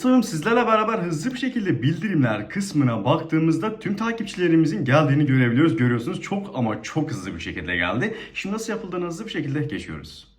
Dostlarım sizlerle beraber hızlı bir şekilde bildirimler kısmına baktığımızda tüm takipçilerimizin geldiğini görebiliyoruz. Görüyorsunuz çok ama çok hızlı bir şekilde geldi. Şimdi nasıl yapıldığını hızlı bir şekilde geçiyoruz.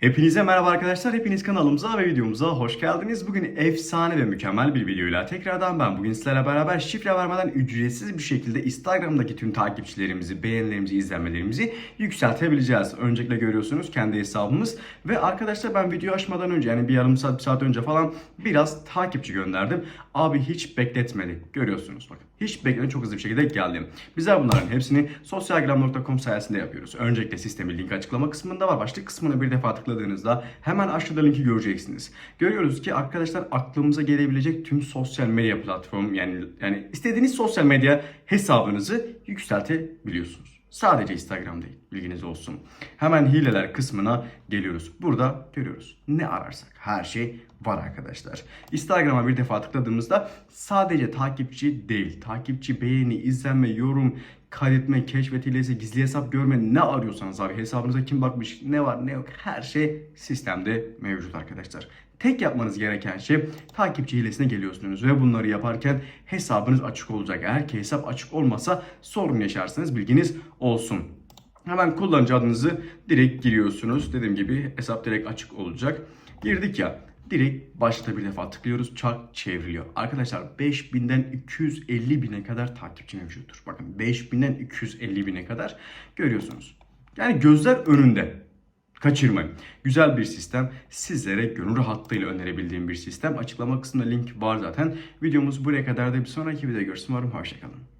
Hepinize merhaba arkadaşlar. Hepiniz kanalımıza ve videomuza hoş geldiniz. Bugün efsane ve mükemmel bir videoyla tekrardan ben bugün sizlerle beraber şifre vermeden ücretsiz bir şekilde Instagram'daki tüm takipçilerimizi, beğenilerimizi, izlenmelerimizi yükseltebileceğiz. Öncelikle görüyorsunuz kendi hesabımız ve arkadaşlar ben video açmadan önce yani bir yarım saat, bir saat önce falan biraz takipçi gönderdim. Abi hiç bekletmedik. Görüyorsunuz bakın. Hiç beklemeden çok hızlı bir şekilde geldim. Bizler bunların hepsini sosyalgram.com sayesinde yapıyoruz. Öncelikle sistemin link açıklama kısmında var. Başlık kısmına bir defa tıkladığınızda hemen aşağıda linki göreceksiniz. Görüyoruz ki arkadaşlar aklımıza gelebilecek tüm sosyal medya platform yani yani istediğiniz sosyal medya hesabınızı yükseltebiliyorsunuz. Sadece Instagram değil bilginiz olsun. Hemen hileler kısmına geliyoruz. Burada görüyoruz. Ne ararsak her şey var arkadaşlar. Instagram'a bir defa tıkladığımızda sadece takipçi değil, takipçi, beğeni, izlenme, yorum, kaydetme, keşfet hilesi, gizli hesap görme ne arıyorsanız abi hesabınıza kim bakmış, ne var ne yok her şey sistemde mevcut arkadaşlar. Tek yapmanız gereken şey takipçi hilesine geliyorsunuz ve bunları yaparken hesabınız açık olacak. Eğer ki hesap açık olmasa sorun yaşarsınız bilginiz olsun. Hemen kullanıcı adınızı direkt giriyorsunuz. Dediğim gibi hesap direkt açık olacak. Girdik ya direkt başta bir defa tıklıyoruz. Çark çevriliyor. Arkadaşlar 5000'den 250 bine kadar takipçi mevcuttur. Bakın 5000'den 250 bine kadar görüyorsunuz. Yani gözler önünde. Kaçırmayın. Güzel bir sistem. Sizlere gönül rahatlığıyla önerebildiğim bir sistem. Açıklama kısmında link var zaten. Videomuz buraya kadar da bir sonraki videoda görüşürüz. Umarım hoşçakalın.